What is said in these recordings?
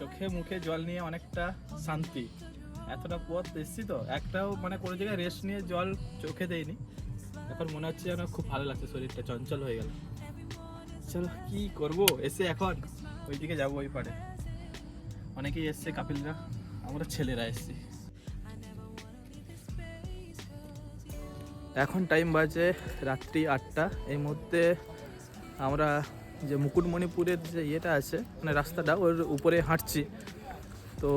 চোখে মুখে জল নিয়ে অনেকটা শান্তি। এতটা পথ এসছি তো, একটাও মানে কোনো জায়গায় রেস্ট নিয়ে জল চোখে দেয়নি এখন মনে হচ্ছে যেন খুব ভালো লাগছে, শরীরটা চঞ্চল হয়ে গেল। চলো, কি করব? এসে এখন ওইদিকে যাব ওই পারে। অনেকেই এসছে, কাপিলরা। আমরা ছেলেরা এসছি। এখন টাইম বাজে রাত্রি আটটা। এই মুহূর্তে আমরা যে মুকুটমণিপুরের যে ইয়েটা আছে মানে রাস্তাটা, ওর উপরে হাঁটছি। তো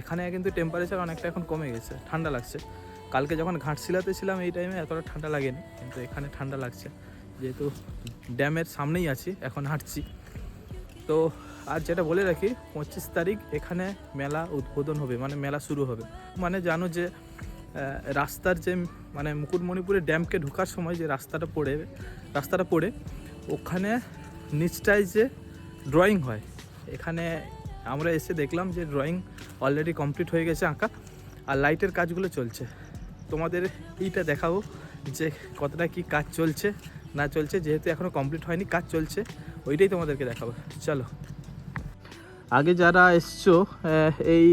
এখানে কিন্তু টেম্পারেচার অনেকটা এখন কমে গেছে, ঠান্ডা লাগছে। কালকে যখন ঘাটশিলাতে ছিলাম, এই টাইমে এতটা ঠান্ডা লাগেনি, কিন্তু এখানে ঠান্ডা লাগছে। যেহেতু ড্যামের সামনেই আছি, এখন হাঁটছি। তো আর যেটা বলে রাখি, পঁচিশ তারিখ এখানে মেলা উদ্বোধন হবে মানে মেলা শুরু হবে। মানে জানো যে রাস্তার যে মানে মুকুটমণিপুরের ড্যামকে ঢোকার সময় যে রাস্তাটা পড়ে রাস্তাটা পড়ে, ওখানে নিচটায় যে ড্রয়িং হয়, এখানে আমরা এসে দেখলাম যে ড্রয়িং অলরেডি কমপ্লিট হয়ে গেছে আঁকা, আর লাইটের কাজগুলো চলছে। তোমাদের এইটা দেখাবো যে কতটা কি কাজ চলছে, না চলছে, যেহেতু এখনও কমপ্লিট হয়নি, কাজ চলছে, ওইটাই তোমাদেরকে দেখাবো। চলো। আগে যারা এসছো এই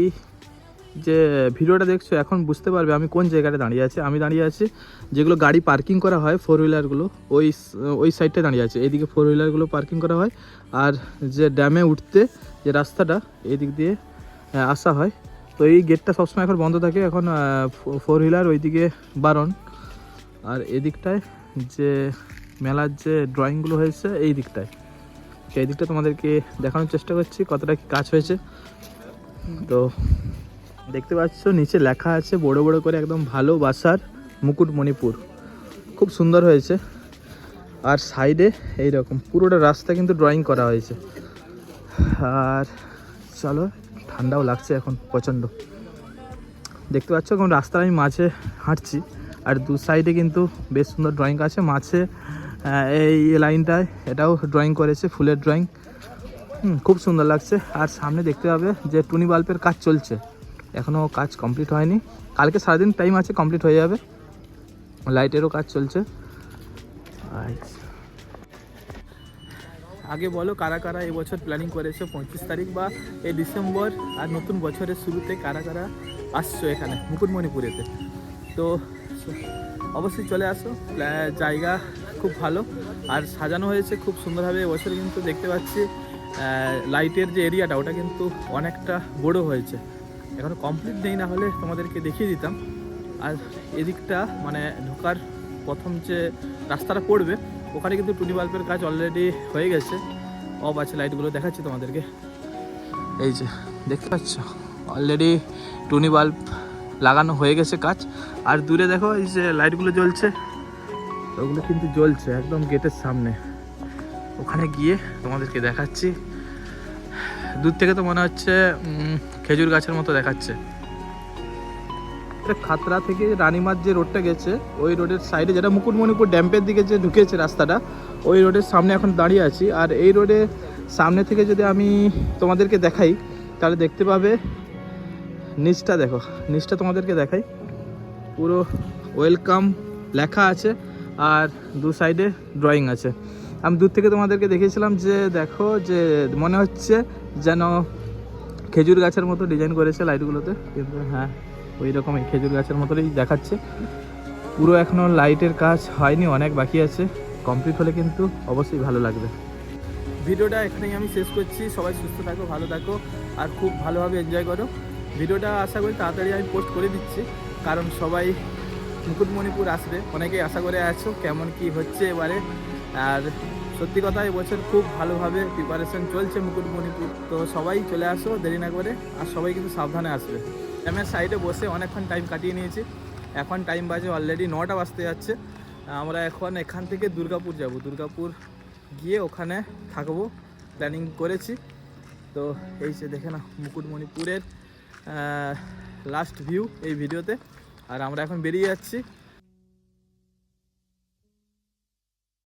যে ভিডিওটা দেখছ, এখন বুঝতে পারবে আমি কোন জায়গাটা দাঁড়িয়ে আছি। আমি দাঁড়িয়ে আছি যেগুলো গাড়ি পার্কিং করা হয় ফোর হুইলারগুলো ওই ওই সাইডটা দাঁড়িয়ে আছে। এদিকে ফোর হুইলারগুলো পার্কিং করা হয়, আর যে ড্যামে উঠতে যে রাস্তাটা এদিক দিয়ে আসা হয়। তো এই গেটটা সবসময় এখন বন্ধ থাকে। এখন ফোর হুইলার ওইদিকে বারণ। আর এদিকটায় যে মেলার যে ড্রয়িংগুলো হয়েছে, এই দিকটায়। সেই দিকটা তোমাদেরকে দেখানোর চেষ্টা করছি, কতটা কি কাজ হয়েছে। তো দেখতে পাচ্ছ, নিচে লেখা আছে, বড় বড় করে একদম ভালোবাসার মুকুটমণিপুর। খুব সুন্দর হয়েছে। আর সাইডে এই রকম পুরোটা রাস্তা কিন্তু ড্রয়িং করা হয়েছে। আর চলো, ঠান্ডাও লাগছে এখন প্রচণ্ড। দেখতে পাচ্ছ, এখন রাস্তার আমি মাঝে হাঁটছি। আর দু সাইডে কিন্তু বেশ সুন্দর ড্রয়িং আছে। মাঝে এই লাইনটায় এটাও ড্রয়িং করেছে, ফুলের ড্রয়িং খুব সুন্দর লাগছে। আর সামনে দেখতে পাবে যে টুনি বাল্বের কাজ চলছে। এখনও কাজ কমপ্লিট হয়নি। কালকে সারাদিন টাইম আছে কমপ্লিট হয়ে যাবে। লাইটেরও কাজ চলছে। আগে বলো, কারা কারা এবছর প্ল্যানিং করেছে? পঁচিশ তারিখ বা এই ডিসেম্বর আর নতুন বছরের শুরুতে কারা কারা আসছো এখানে? মুকুটমণিপুরেতে। তো অবশ্যই চলে আসো। জায়গা খুব ভালো। আর সাজানো হয়েছে খুব সুন্দরভাবে। এবছর কিন্তু দেখতে পাচ্ছি লাইটের যে এরিয়াটা ওটা কিন্তু অনেকটা বড় হয়েছে। এখনও কমপ্লিট নেই না হলে তোমাদেরকে দেখিয়ে দিতাম। আর এদিকটা মানে ঢোকার প্রথম যে রাস্তাটা পড়বে, ওখানে কিন্তু টুনি বাল্বের কাজ অলরেডি হয়ে গেছে। অফ আছে লাইটগুলো দেখাচ্ছি তোমাদেরকে। এই যে, দেখতে পাচ্ছ? অলরেডি টুনি বাল্ব লাগানো হয়ে গেছে কাজ। আর দূরে দেখো, এই যে লাইটগুলো জ্বলছে। ওগুলো কিন্তু জ্বলছে, একদম গেটের সামনে। ওখানে গিয়ে তোমাদেরকে দেখাচ্ছি। দূর থেকে তো মনে হচ্ছে খেজুর গাছের মতো দেখাচ্ছে। খাতড়া থেকে রানীমার যে রোডটা গেছে, ওই রোডের সাইডে যেটা মুকুটমণিপুর ড্যাম্পের দিকে যে ঢুকেছে রাস্তাটা, ওই রোডের সামনে এখন দাঁড়িয়ে আছি। আর এই রোডে সামনে থেকে যদি আমি তোমাদেরকে দেখাই, তাহলে দেখতে পাবে নিচটা দেখো, নিচটা তোমাদেরকে দেখাই। পুরো ওয়েলকাম লেখা আছে, আর দু সাইডে ড্রয়িং আছে। আমি দূর থেকে তোমাদেরকে দেখিয়েছিলাম যে, দেখো যে মনে হচ্ছে যেন খেজুর গাছের মতো ডিজাইন করেছে লাইটগুলোতে কিন্তু হ্যাঁ ওই রকমই খেজুর গাছের মতোই দেখাচ্ছে। পুরো এখনও লাইটের কাজ হয়নি, অনেক বাকি আছে। কমপ্লিট হলে কিন্তু অবশ্যই ভালো লাগবে। ভিডিওটা এখানেই আমি শেষ করছি। সবাই সুস্থ থাকো, ভালো থাকো, আর খুব ভালোভাবে এনজয় করো। ভিডিওটা আশা করি তাড়াতাড়ি আমি পোস্ট করে দিচ্ছি। কারণ সবাই মুকুটমণিপুর আসবে। অনেকেই আশা করে আছো কেমন কি হচ্ছে এবারে। আর সত্যি কথা এবছর খুব ভালোভাবে প্রিপারেশন চলছে মুকুটমণিপুর। তো সবাই চলে আসো, দেরি না করে, আর সবাই কিন্তু সাবধানে আসবে। ড্যামের সাইডে বসে অনেকক্ষণ টাইম কাটিয়ে নিয়েছি। এখন টাইম বাজে অলরেডি নটা বাজতে যাচ্ছে। আমরা এখন এখান থেকে দুর্গাপুর যাব। দুর্গাপুর গিয়ে ওখানে থাকব প্ল্যানিং করেছি। তো এই যে দেখে না মুকুটমণিপুরের লাস্ট ভিউ এই ভিডিওতে। আর আমরা এখন বেরিয়ে যাচ্ছি।